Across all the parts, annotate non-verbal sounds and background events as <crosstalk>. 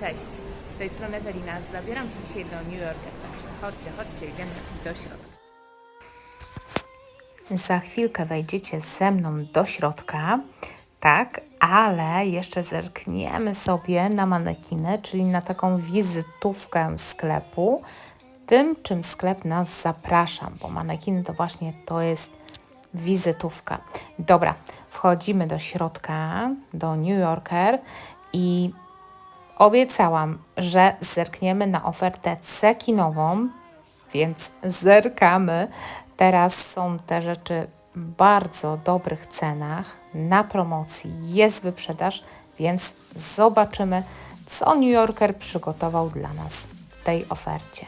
Cześć, z tej strony Ewelina. Zabieram się dzisiaj do New Yorka, także chodźcie, chodźcie, idziemy do środka. Za chwilkę wejdziecie ze mną do środka, tak, ale jeszcze zerkniemy sobie na manekiny, czyli na taką wizytówkę sklepu, tym czym sklep nas zaprasza, bo manekiny to właśnie to jest wizytówka. Dobra, wchodzimy do środka, do New Yorker i obiecałam, że zerkniemy na ofertę cekinową, więc zerkamy. Teraz są te rzeczy w bardzo dobrych cenach, na promocji, jest wyprzedaż, więc zobaczymy, co New Yorker przygotował dla nas w tej ofercie.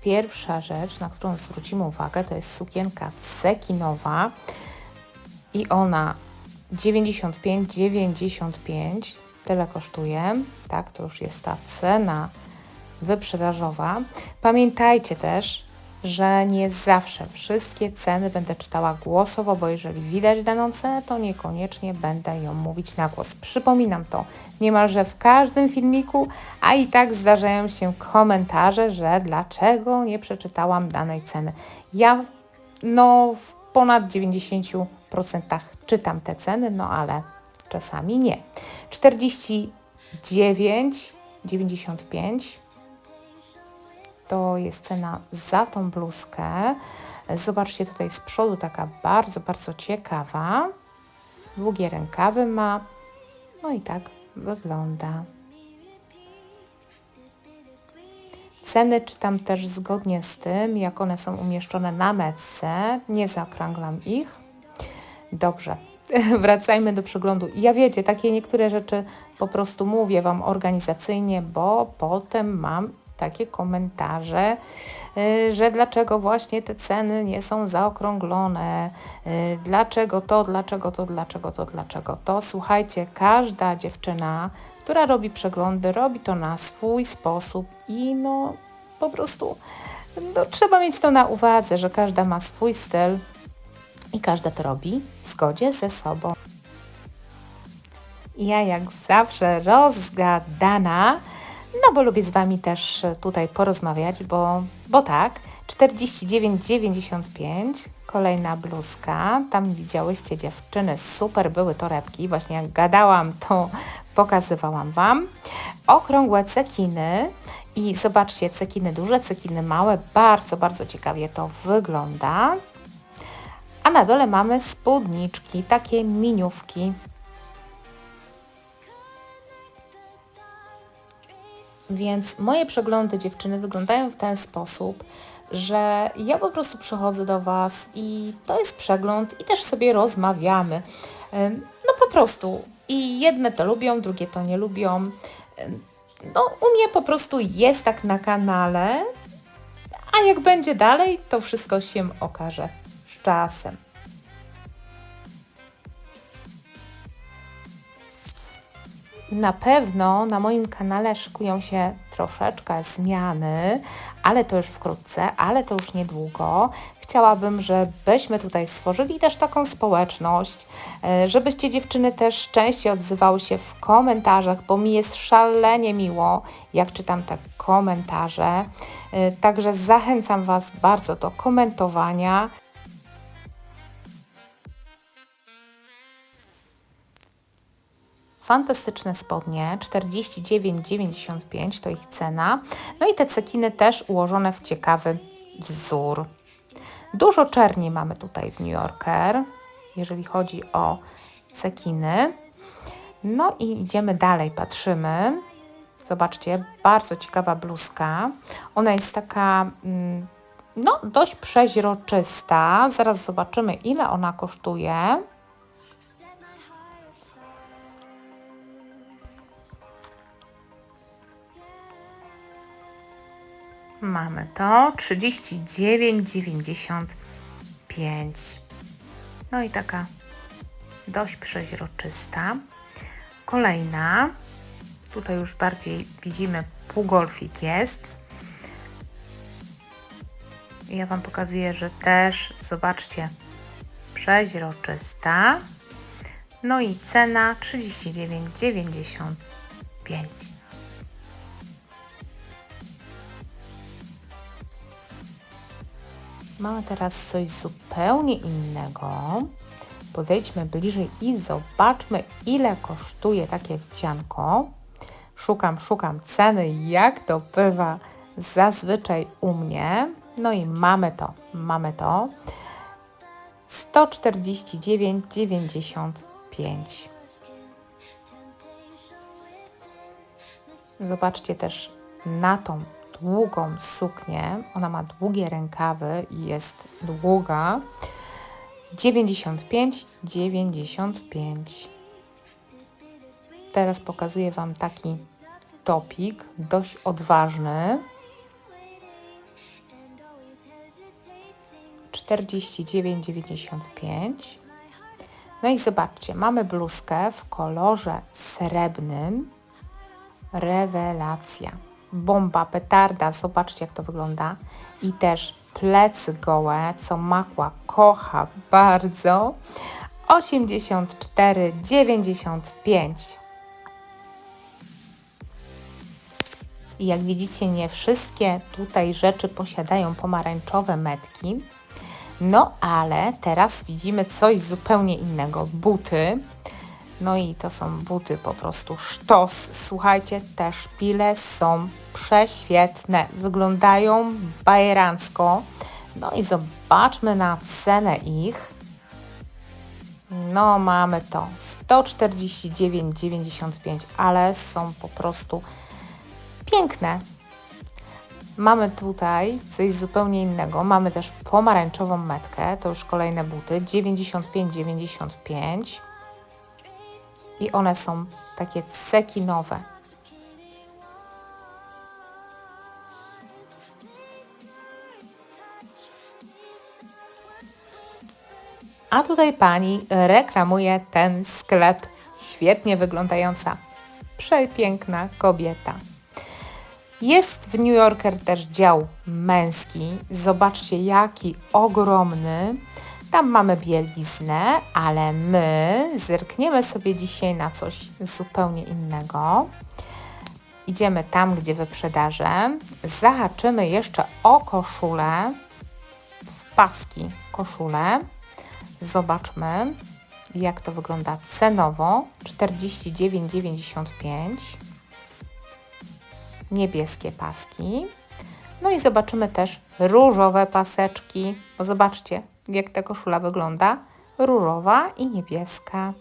Pierwsza rzecz, na którą zwrócimy uwagę, to jest sukienka cekinowa i ona 95,95 tyle kosztuje, tak, to już jest ta cena wyprzedażowa. Pamiętajcie też, że nie zawsze wszystkie ceny będę czytała głosowo, bo jeżeli widać daną cenę, to niekoniecznie będę ją mówić na głos. Przypominam to niemalże w każdym filmiku, a i tak zdarzają się komentarze, że dlaczego nie przeczytałam danej ceny. Ja no w ponad 90% czytam te ceny, no ale czasami nie. 49,95 to jest cena za tą bluzkę. Zobaczcie tutaj z przodu, taka bardzo, bardzo ciekawa. Długie rękawy ma. No i tak wygląda. Ceny czytam też zgodnie z tym, jak one są umieszczone na metce. Nie zakrąglam ich. Dobrze, <laughs> wracajmy do przeglądu. Ja wiecie, takie niektóre rzeczy po prostu mówię Wam organizacyjnie, bo potem mam takie komentarze, y, że dlaczego właśnie te ceny nie są zaokrąglone, y, dlaczego to, dlaczego to, dlaczego to, dlaczego to. Słuchajcie, każda dziewczyna, która robi przeglądy, robi to na swój sposób i no po prostu no, trzeba mieć to na uwadze, że każda ma swój styl i każda to robi w zgodzie ze sobą. Ja jak zawsze rozgadana, no bo lubię z Wami też tutaj porozmawiać, bo, bo tak, 49,95, kolejna bluzka, tam widziałyście dziewczyny, super były torebki, właśnie jak gadałam, to pokazywałam Wam. Okrągłe cekiny i zobaczcie, cekiny duże, cekiny małe, bardzo, bardzo ciekawie to wygląda. A na dole mamy spódniczki, takie miniówki. Więc moje przeglądy dziewczyny wyglądają w ten sposób, że ja po prostu przychodzę do Was i to jest przegląd i też sobie rozmawiamy. No po prostu. I jedne to lubią, drugie to nie lubią. No u mnie po prostu jest tak na kanale, a jak będzie dalej, to wszystko się okaże z czasem. Na pewno na moim kanale szykują się troszeczkę zmiany, ale to już wkrótce, ale to już niedługo. Chciałabym, żebyśmy tutaj stworzyli też taką społeczność, e, żebyście dziewczyny też częściej odzywały się w komentarzach, bo mi jest szalenie miło, jak czytam te komentarze. E, Także zachęcam Was bardzo do komentowania. Fantastyczne spodnie, 49,95 to ich cena. No i te cekiny też ułożone w ciekawy wzór. Dużo czerni mamy tutaj w New Yorker, jeżeli chodzi o cekiny. No i idziemy dalej, patrzymy. Zobaczcie, bardzo ciekawa bluzka. Ona jest taka mm, no, dość przeźroczysta. Zaraz zobaczymy, ile ona kosztuje. Mamy to 39,95. No i taka dość przeźroczysta. Kolejna. Tutaj już bardziej widzimy półgolfik jest. Ja Wam pokazuję, że też, zobaczcie, przeźroczysta. No i cena 39,95. Mamy teraz coś zupełnie innego. Podejdźmy bliżej i zobaczmy, ile kosztuje takie wdzianko. Szukam, szukam ceny, jak to bywa zazwyczaj u mnie. No i mamy to, mamy to. 149,95. Zobaczcie też na tą długą suknię. Ona ma długie rękawy i jest długa. 95, 95. Teraz pokazuję Wam taki topik, dość odważny. 49,95. No i zobaczcie, mamy bluzkę w kolorze srebrnym. Rewelacja. Bomba, petarda, zobaczcie jak to wygląda. I też plecy gołe, co Makła kocha bardzo. 84,95. I jak widzicie, nie wszystkie tutaj rzeczy posiadają pomarańczowe metki. No ale teraz widzimy coś zupełnie innego. Buty. No i to są buty po prostu sztos. Słuchajcie, te szpile są prześwietne. Wyglądają bajerancko. No i zobaczmy na cenę ich. No mamy to 149,95, ale są po prostu piękne. Mamy tutaj coś zupełnie innego. Mamy też pomarańczową metkę, to już kolejne buty, 95,95 i one są takie cekinowe. A tutaj pani reklamuje ten sklep. Świetnie wyglądająca, przepiękna kobieta. Jest w New Yorker też dział męski. Zobaczcie, jaki ogromny. Tam mamy bieliznę, ale my zerkniemy sobie dzisiaj na coś zupełnie innego. Idziemy tam, gdzie wyprzedaże. Zahaczymy jeszcze o koszulę, w paski koszulę. Zobaczmy, jak to wygląda cenowo. 49,95 niebieskie paski. No i zobaczymy też różowe paseczki. Zobaczcie, jak ta koszula wygląda. Różowa i niebieska.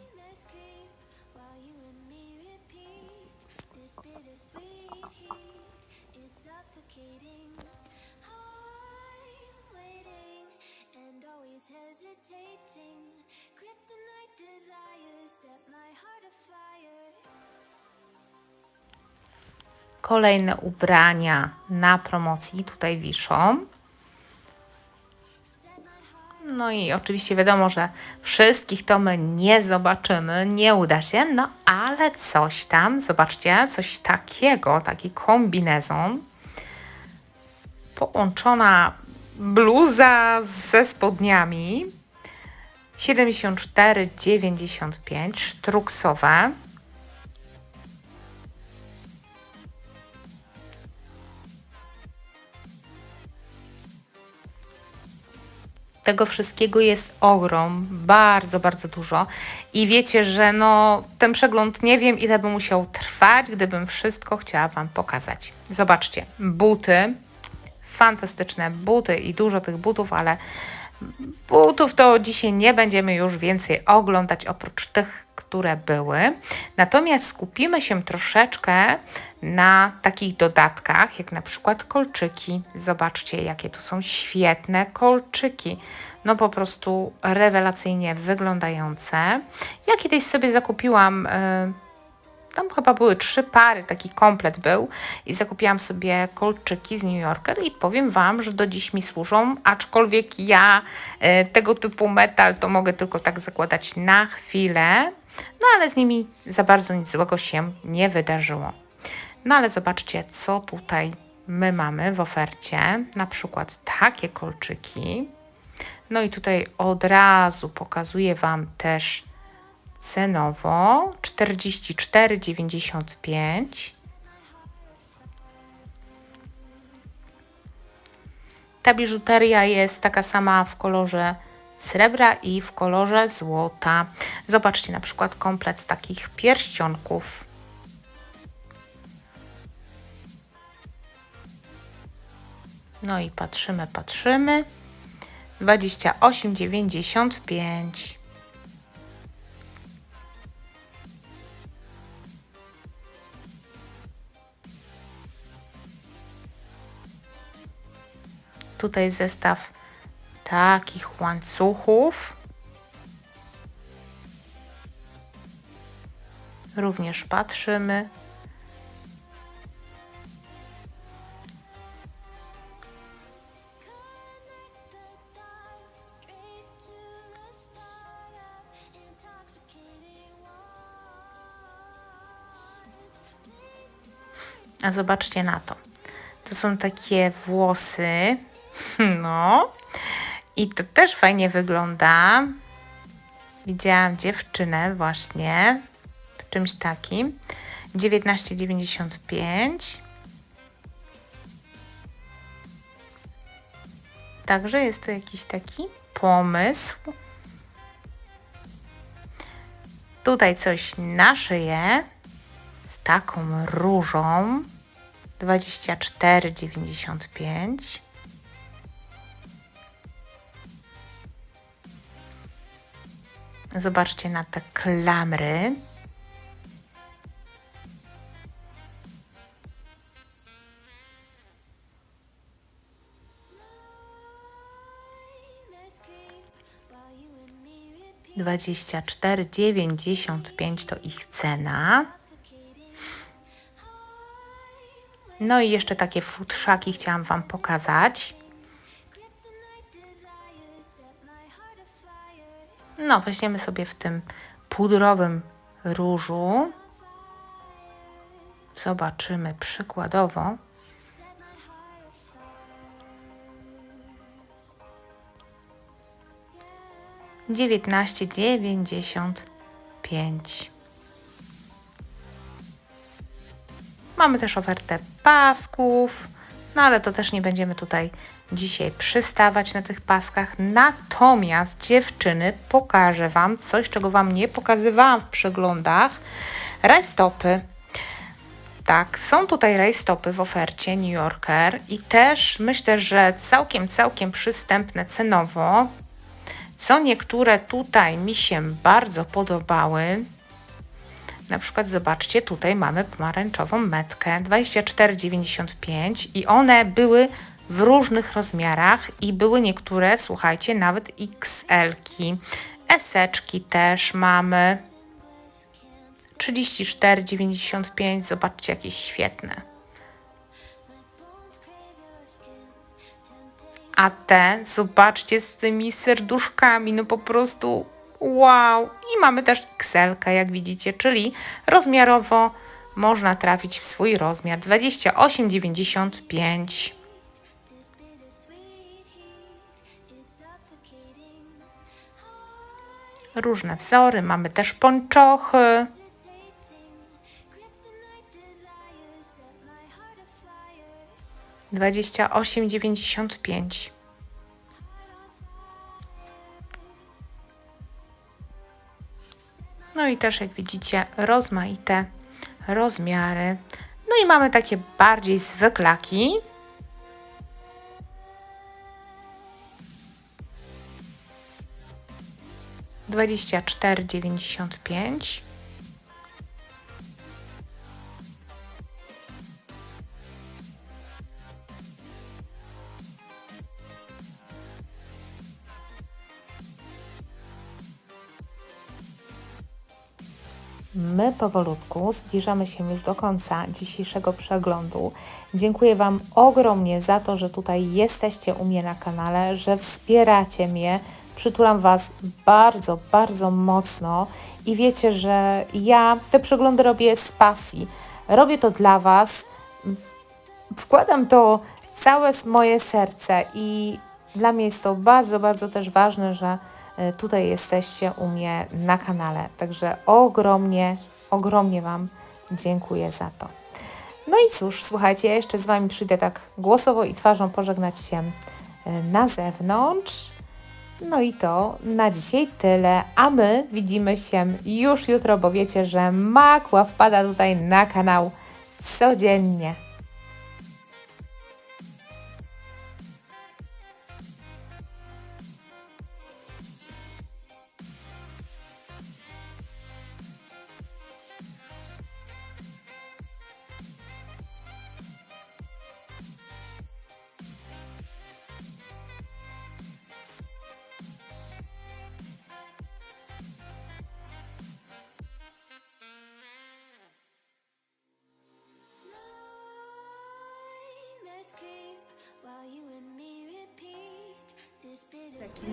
Kolejne ubrania na promocji tutaj wiszą. No i oczywiście wiadomo, że wszystkich to my nie zobaczymy, nie uda się, no ale coś tam, zobaczcie, coś takiego, taki kombinezon. Połączona bluza ze spodniami. 74,95 sztruksowe. Tego wszystkiego jest ogrom, bardzo, bardzo dużo. I wiecie, że no, ten przegląd nie wiem, ile by musiał trwać, gdybym wszystko chciała Wam pokazać. Zobaczcie, buty, fantastyczne buty i dużo tych butów, ale butów to dzisiaj nie będziemy już więcej oglądać, oprócz tych, które były. Natomiast skupimy się troszeczkę na takich dodatkach, jak na przykład kolczyki. Zobaczcie, jakie tu są świetne kolczyki. No po prostu rewelacyjnie wyglądające. Ja kiedyś sobie zakupiłam. Yy, tam chyba były trzy pary, taki komplet był i zakupiłam sobie kolczyki z New Yorker i powiem Wam, że do dziś mi służą, aczkolwiek ja y, tego typu metal to mogę tylko tak zakładać na chwilę, no ale z nimi za bardzo nic złego się nie wydarzyło. No ale zobaczcie, co tutaj my mamy w ofercie. Na przykład takie kolczyki. No i tutaj od razu pokazuję Wam też cenowo 44,95. Ta biżuteria jest taka sama w kolorze srebra i w kolorze złota. Zobaczcie na przykład komplet takich pierścionków. No i patrzymy, patrzymy. 28,95. Tutaj zestaw takich łańcuchów. Również patrzymy. A zobaczcie na to. To są takie włosy. <laughs> No. I to też fajnie wygląda. Widziałam dziewczynę właśnie w czymś takim. 19,95. Także jest to jakiś taki pomysł. Tutaj coś na szyję z taką różą 24,95 Zobaczcie na te klamry. Dwadzieścia cztery dziewięćdziesiąt pięć to ich cena. No i jeszcze takie futrzaki chciałam Wam pokazać. No, weźmiemy sobie w tym pudrowym różu. Zobaczymy przykładowo. Dziewiętnaście dziewięćdziesiąt pięć. Mamy też ofertę pasków, no ale to też nie będziemy tutaj dzisiaj przystawać na tych paskach. Natomiast dziewczyny pokażę Wam coś, czego Wam nie pokazywałam w przeglądach. Rajstopy. Tak, są tutaj rajstopy w ofercie New Yorker i też myślę, że całkiem, całkiem przystępne cenowo. Co niektóre tutaj mi się bardzo podobały. Na przykład zobaczcie, tutaj mamy pomarańczową metkę 24,95 i one były w różnych rozmiarach i były niektóre, słuchajcie, nawet XL-ki. Eseczki też mamy 34,95. Zobaczcie, jakieś świetne. A te, zobaczcie, z tymi serduszkami, no po prostu wow. I mamy też XL, jak widzicie, czyli rozmiarowo można trafić w swój rozmiar 28,95. Różne wzory, mamy też ponczochy. Dwadzieścia osiem dziewięćdziesiąt pięć. No i też jak widzicie rozmaite rozmiary. No i mamy takie bardziej zwyklaki. 24,95 My powolutku zbliżamy się już do końca dzisiejszego przeglądu. Dziękuję Wam ogromnie za to, że tutaj jesteście u mnie na kanale, że wspieracie mnie. Przytulam Was bardzo, bardzo mocno i wiecie, że ja te przeglądy robię z pasji. Robię to dla Was. Wkładam to całe moje serce i dla mnie jest to bardzo, bardzo też ważne, że e, tutaj jesteście u mnie na kanale. Także ogromnie, ogromnie Wam dziękuję za to. No i cóż, słuchajcie, ja jeszcze z Wami przyjdę tak głosowo i twarzą pożegnać się e, na zewnątrz. No i to na dzisiaj tyle, a my widzimy się już jutro, bo wiecie, że Makła wpada tutaj na kanał codziennie.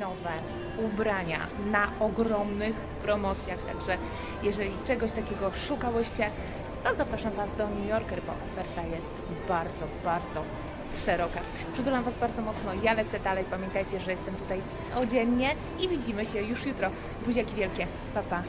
Nowe ubrania na ogromnych promocjach, także jeżeli czegoś takiego szukałyście, to zapraszam Was do New Yorker, bo oferta jest bardzo, bardzo szeroka. Przytulam Was bardzo mocno, ja lecę dalej, pamiętajcie, że jestem tutaj codziennie i widzimy się już jutro. Buziaki wielkie, pa pa!